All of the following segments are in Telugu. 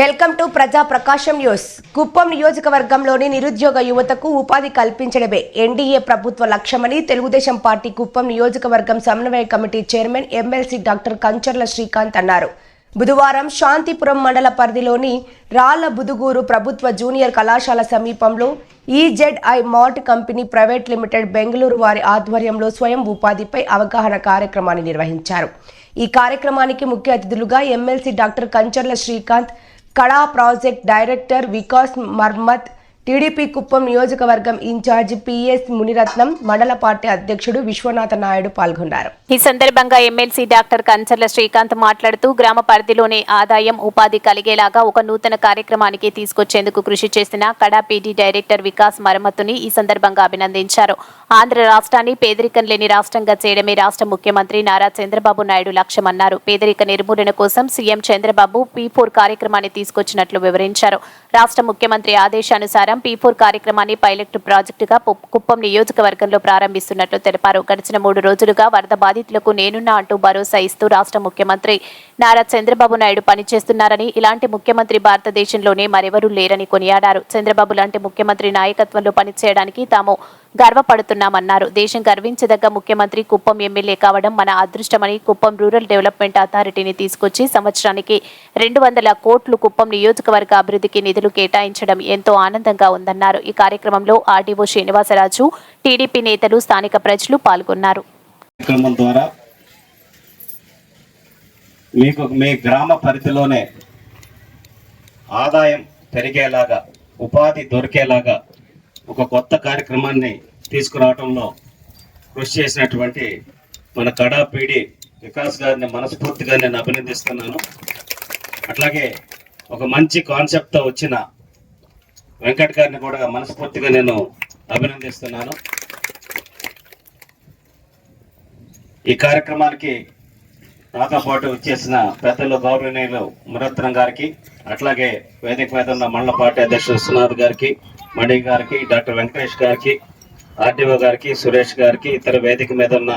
వెల్కమ్ టు ప్రజా ప్రకాశం న్యూస్. కుప్పం నియోజకవర్గంలోని నిరుద్యోగ యువతకు ఉపాధి కల్పించడమే ఎన్డీఏ ప్రభుత్వ లక్ష్యమని తెలుగుదేశం పార్టీ కుప్పం నియోజకవర్గం సమన్వయ committee chairman MLC doctor Kancharla Srikanth అన్నారు. బుధవారం శాంతిపురం మండల పరిధిలోని రాళ్ళ బుదుగూరు ప్రభుత్వ జూనియర్ కళాశాల సమీపంలో EZI mart company private limited Bengaluru వారి ఆధ్వర్యంలో స్వయం ఉపాధిపై అవగాహన కార్యక్రమాన్ని నిర్వహించారు. ఈ కార్యక్రమానికి ముఖ్య అతిథులుగా ఎమ్మెల్సీ డాక్టర్ కంచర్ల శ్రీకాంత్ కళా project director Vikas Marmat TDP Kuppam నియోజకవర్గం ఇన్ఛార్జి పిఎస్ మునిరత్నం మండల పార్టీ అధ్యక్షుడు విశ్వనాథ నాయుడు పాల్గొన్నారు. ఈ సందర్భంగా ఎమ్మెల్సీ డాక్టర్ కంచర్ల శ్రీకాంత్ మాట్లాడుతూ గ్రామ పరిధిలోనే ఆదాయం ఉపాధి కలిగేలాగా ఒక నూతన కార్యక్రమానికి తీసుకొచ్చేందుకు కృషి చేసిన కడాపీడీ డైరెక్టర్ వికాస్ మరమ్మతుని ఈ సందర్భంగా అభినందించారు. ఆంధ్ర రాష్ట్రాన్ని పేదరికం లేని రాష్ట్రంగా చేయడమే రాష్ట్ర ముఖ్యమంత్రి నారా చంద్రబాబు నాయుడు లక్ష్యమన్నారు. పేదరిక నిర్మూలన కోసం సీఎం చంద్రబాబు పీ ఫోర్ కార్యక్రమాన్ని తీసుకొచ్చినట్లు వివరించారు. రాష్ట్ర ముఖ్యమంత్రి ఆదేశానుసారం పీ ఫోర్ కార్యక్రమాన్ని పైలట్ ప్రాజెక్టుగా కుప్పం నియోజకవర్గంలో ప్రారంభిస్తున్నట్లు తెలిపారు. గడిచిన మూడు రోజులుగా వరద బాధితులకు నేనున్నా అంటూ భరోసా ఇస్తూ రాష్ట్ర ముఖ్యమంత్రి నారా చంద్రబాబు నాయుడు పనిచేస్తున్నారని ఇలాంటి ముఖ్యమంత్రి భారతదేశంలోనే మరెవరూ లేరని కొనియాడారు. చంద్రబాబు లాంటి ముఖ్యమంత్రి నాయకత్వంలో పనిచేయడానికి తాము గర్వపడుతున్నామన్నారు. దేశం గర్వించదగ్గ ముఖ్యమంత్రి కుప్పం ఎమ్మెల్యే కావడం మన అదృష్టమని కుప్పం రూరల్ డెవలప్మెంట్ అథారిటీని తీసుకొచ్చి సంవత్సరానికి రెండు వందల కోట్లు కుప్పం నియోజకవర్గ అభివృద్ధికి నిధులు కేటాయించడం ఎంతో ఆనందంగా ఉందన్నారు. ఈ కార్యక్రమంలో ఆర్డీఓ శ్రీనివాసరాజు టీడీపీ నేతలు స్థానిక ప్రజలు పాల్గొన్నారు. మీకు మీ గ్రామ పరిధిలోనే ఆదాయం పెరిగేలాగా ఉపాధి దొరికేలాగా ఒక కొత్త కార్యక్రమాన్ని తీసుకురావడంలో కృషి చేసినటువంటి మన కడాపీడి వికాస్ గారిని మనస్ఫూర్తిగా నేను అభినందిస్తున్నాను. అట్లాగే ఒక మంచి కాన్సెప్ట్తో వచ్చిన వెంకట్ గారిని కూడా మనస్ఫూర్తిగా నేను అభినందిస్తున్నాను. ఈ కార్యక్రమానికి నాతో పాటు వచ్చేసిన పెద్దలు గౌరవనీయులు మురత్నం గారికి అట్లాగే వేదిక మీద ఉన్న మండల పార్టీ అధ్యక్షుడు సునాథ్ గారికి మణి గారికి డాక్టర్ వెంకటేష్ గారికి ఆర్డీఓ గారికి సురేష్ గారికి ఇతర వేదిక మీద ఉన్న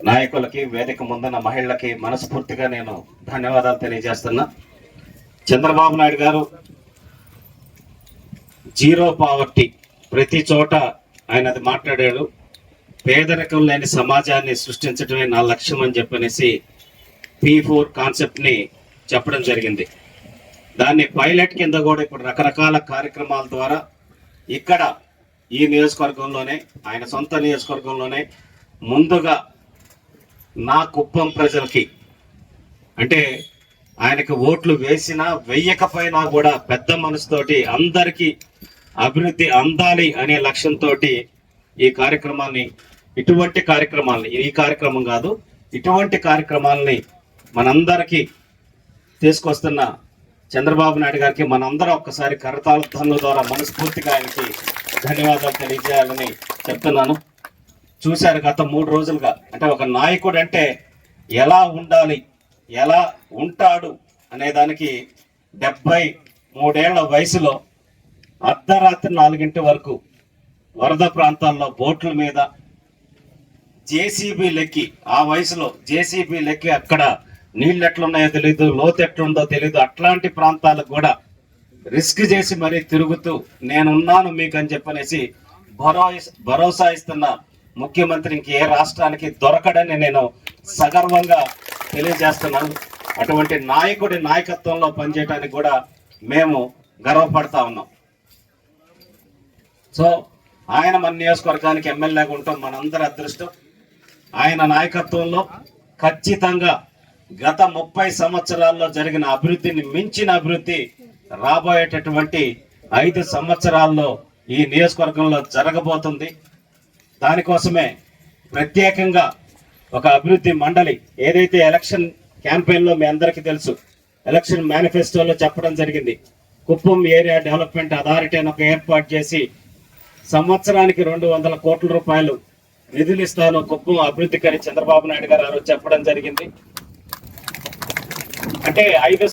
నాయకులకి వేదిక ముందున్న మహిళలకి మనస్ఫూర్తిగా నేను ధన్యవాదాలు తెలియజేస్తున్నా. చంద్రబాబు నాయుడు గారు జీరో పావర్టీ. ప్రతి చోట ఆయన అది మాట్లాడాడు. పేదరికం లేని సమాజాన్ని సృష్టించడమే నా లక్ష్యం అని చెప్పనేసి పీ ఫోర్ కాన్సెప్ట్ని చెప్పడం జరిగింది. దాన్ని పైలట్ కింద కూడా ఇప్పుడు రకరకాల కార్యక్రమాల ద్వారా ఇక్కడ ఈ నియోజకవర్గంలోనే ఆయన సొంత నియోజకవర్గంలోనే ముందుగా నా కుప్పం ప్రజలకి అంటే ఆయనకు ఓట్లు వేసినా వెయ్యకపోయినా కూడా పెద్ద మనసుతోటి అందరికీ అభివృద్ధి అందాలి అనే లక్ష్యంతో ఈ కార్యక్రమాన్ని ఇటువంటి కార్యక్రమాలని ఈ కార్యక్రమం కాదు ఇటువంటి కార్యక్రమాలని మనందరికీ తీసుకొస్తున్న చంద్రబాబు నాయుడు గారికి మనందరం ఒక్కసారి కరతాళ ద్వారా మనస్ఫూర్తిగా ఆయనకి ధన్యవాదాలు తెలియజేయాలని చెప్తున్నాను. చూశారు గత మూడు రోజులుగా అంటే ఒక నాయకుడు అంటే ఎలా ఉండాలి ఎలా ఉంటాడు అనే దానికి డెబ్బై మూడేళ్ళ వయసులో అర్ధరాత్రి నాలుగింటి వరకు వరద ప్రాంతాల్లో బోట్ల మీద జేసీబీ లెక్కి ఆ వయసులో జేసీబీ లెక్కి అక్కడ నీళ్ళు ఎట్లున్నాయో తెలియదు లోతు ఎట్లుందో తెలియదు అట్లాంటి ప్రాంతాలకు కూడా రిస్క్ చేసి మరీ తిరుగుతూ నేనున్నాను మీకు అని చెప్పనేసి భరో భరోసా ఇస్తున్న ముఖ్యమంత్రి ఇంక ఏ రాష్ట్రానికి దొరకడని నేను సగర్వంగా తెలియజేస్తున్నాను. అటువంటి నాయకుడి నాయకత్వంలో పనిచేయడానికి కూడా మేము గర్వపడతా ఉన్నాం. సో ఆయన మన నియోజకవర్గానికి ఎమ్మెల్యేగా ఉంటాం మనందరి అదృష్టం. ఆయన నాయకత్వంలో ఖచ్చితంగా గత ముప్పై సంవత్సరాల్లో జరిగిన అభివృద్ధిని మించిన అభివృద్ధి రాబోయేటటువంటి ఐదు సంవత్సరాల్లో ఈ నియోజకవర్గంలో జరగబోతుంది. దానికోసమే ప్రత్యేకంగా ఒక అభివృద్ధి మండలి ఏదైతే ఎలక్షన్ క్యాంపెయిన్లో మీ అందరికీ తెలుసు ఎలక్షన్ మేనిఫెస్టోలో చెప్పడం జరిగింది. కుప్పం ఏరియా డెవలప్మెంట్ అథారిటీ అని ఒక ఏర్పాటు చేసి సంవత్సరానికి రెండు వందల కోట్ల రూపాయలు నిధులు ఇస్తాను కుప్పం అభివృద్ధికని చంద్రబాబు నాయుడు గారు ఆ రోజు చెప్పడం జరిగింది. అంటే ఐదు